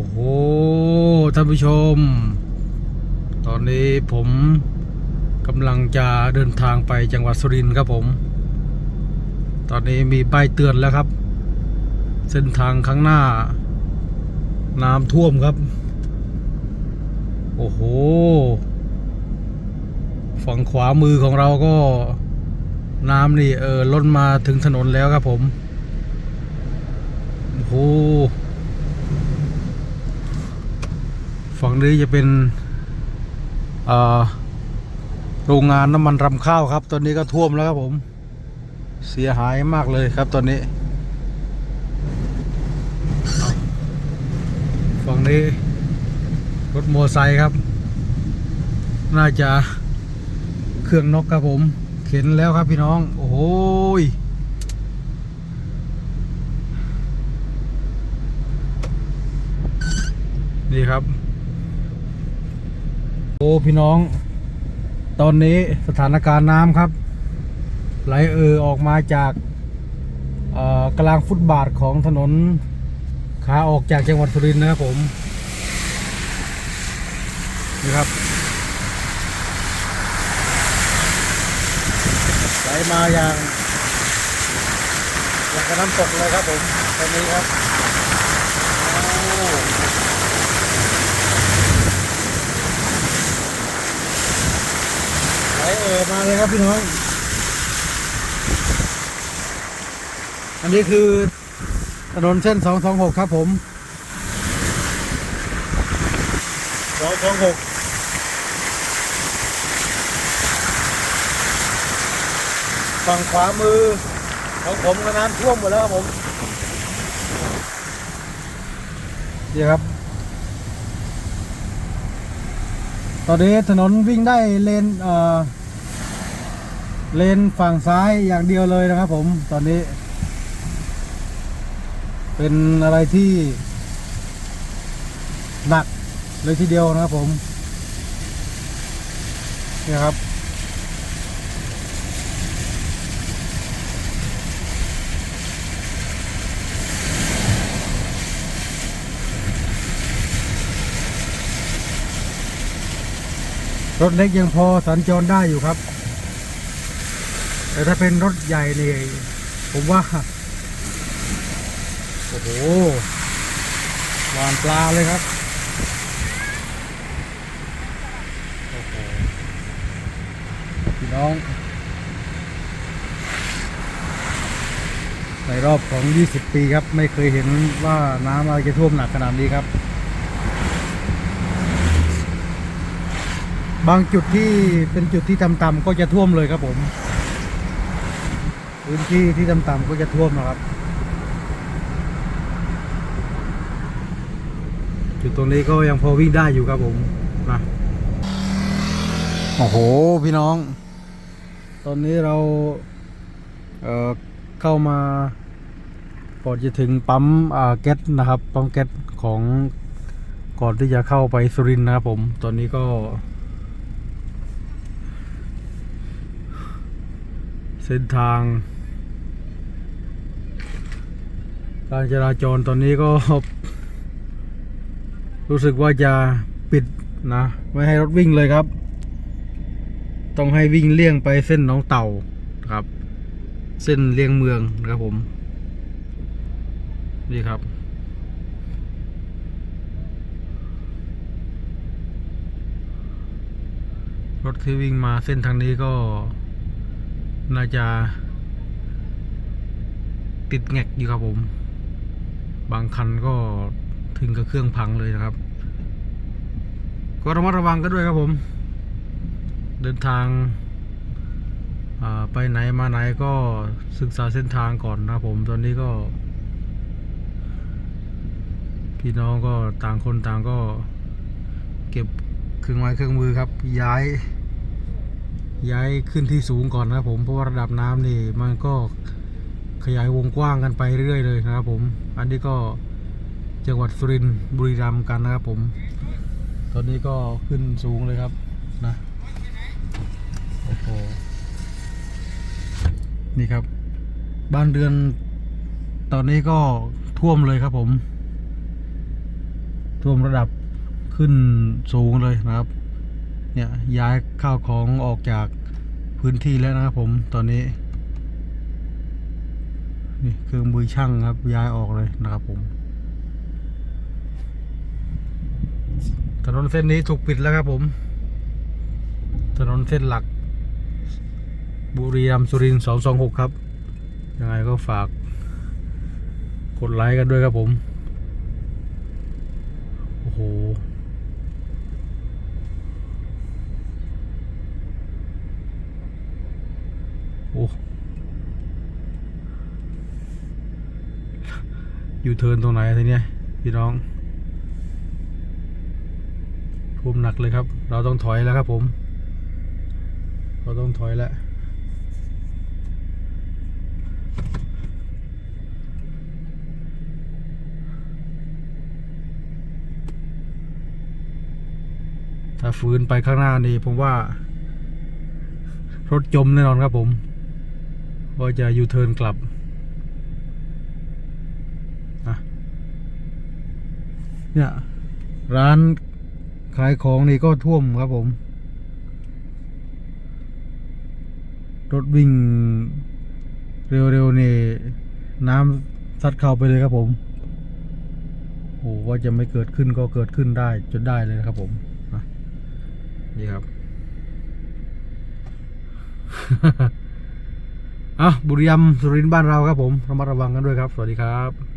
อ้โห ท่านผู้ชม ตอนนี้ผมกำลังจะเดินทางไปจังหวัดสุรินทร์ครับผม ตอนนี้มีป้ายเตือนแล้วครับ เส้นทางข้างหน้า น้ำท่วมครับ โอ้โห ฝั่งขวามือของเราก็น้ำนี่เออล้นมาถึงถนนแล้วครับผม โอ้โห ฝั่งนี้จะเป็นโรงงานน้ำมันรำข้าวครับ ตอนนี้ก็ท่วมแล้วครับผม เสียหายมากเลยครับตอนนี้ ฝั่งนี้รถมอไซค์ครับ น่าจะเครื่องนกครับผม เข็นแล้วครับพี่น้อง โอ้โหยนี่ครับ โอ้พี่น้อง ตอนนี้สถานการณ์น้ำครับ ไหลเออออกมาจากกลางฟุตบาทของถนนขาออกจากจังหวัดสุรินทร์นะครับผมนี่ครับไหลมาอย่างอย่างกระน้ำตกเลยครับผมตอนนี้ครับโอ้ไหล เอ่อมาเลยครับพี่น้อง อันนี้คือถนนเส้น 226 ครับผม 226ฝั่งขวามือของผมก็น้ำท่วมหมดแล้วครับผม นี่ครับ ตอนนี้ถนนวิ่งได้เลนเอ่อเลนฝั่งซ้ายอย่างเดียวเลยนะครับผมตอนนี้ เป็นอะไรที่หนักเลยทีเดียวนะครับผมนี่ครับ รถเล็กยังพอสัญจรได้อยู่ครับ แต่ถ้าเป็นรถใหญ่นี่ผมว่า โอ้โหหวานปลาเลยครับโอ้โหพี่น้อง ในรอบของ 20 ปีครับ ไม่เคยเห็นว่าน้ำอะไรจะท่วมหนักขนาดนี้ครับ บางจุดที่เป็นจุดที่ต่ำๆก็จะท่วมเลยครับผม พื้นที่ที่ต่ำๆก็จะท่วมนะครับ จุดตรงนี้ก็ยังพอวิ่งได้อยู่ครับผมนะโอ้โหพี่น้อง ตอนนี้เราเอ่อเข้ามาก่อนจะถึงปั๊มอ่าแก๊สนะครับปั๊มแก๊สของก่อนที่จะเข้าไปสุรินทร์นะครับผม ตอนนี้ก็ เส้นทาง การจราจรตอนนี้ก็ รู้สึกว่าจะปิดนะ ไม่ให้รถวิ่งเลยครับ ต้องให้วิ่งเลี่ยงไปเส้นน้องเต่าครับ เส้นเลี่ยงเมืองนะครับผม นี่ครับรถที่วิ่งมาเส้นทางนี้ก็ น่าจะ ติดแงกอยู่ครับผม บางคันก็ถึงกับเครื่องพังเลยนะครับ ก็ระมัดระวังกันด้วยครับผม เดินทางไปไหนมาไหนก็ศึกษาเส้นทางก่อนนะครับผมตอนนี้ก็ พี่น้องก็ต่างคนต่างก็ เก็บเครื่องไม้เครื่องมือครับ ย้าย ย้ายขึ้นที่สูงก่อนนะครับผมเพราะว่าระดับน้ำนี่มันก็ขยายวงกว้างกันไปเรื่อยเลยนะครับผม อันนี้ก็จังหวัดสุรินทร์บุรีรัมย์กันนะครับผม ตอนนี้ก็ขึ้นสูงเลยครับนะโอ้โหนี่ครับ บ้านเรือน ตอนนี้ก็ท่วมเลยครับผม ท่วมระดับขึ้นสูงเลยนะครับ เนี่ยย้ายข้าวของออกจากพื้นที่แล้วนะครับผมตอนนี้นี่เครื่องมือช่างครับย้ายออกเลยนะครับผมถนนเส้นนี้ถูกปิดแล้วครับผม ถนนเส้นหลัก บุรีรัมย์สุรินทร์สองสองหกครับ ยังไงก็ฝาก กดไลค์กันด้วยครับผม โอ้โห อ้ยู่เทิร์นตรงไหนทีเนี้ยพี่น้องท่วมหนักเลยครับ เราต้องถอยแล้วครับผม เราต้องถอยแล้วถ้าฟื้นไปข้างหน้านี่ผมว่า รถจมแน่นอนครับผม ว่าจะยูเทิร์นกลับอะเนี่ยร้านขายของนี่ก็ท่วมครับผม รถวิ่งเร็วๆนี่น้ำซัดเข้าไปเลยครับผมโอ้ว่าจะไม่เกิดขึ้นก็เกิดขึ้นได้จนได้เลยนะครับผมนี่ครับ อะบุรีรัมย์สุรินทร์บ้านเราครับผมระมัดระวังกันด้วยครับ สวัสดีครับ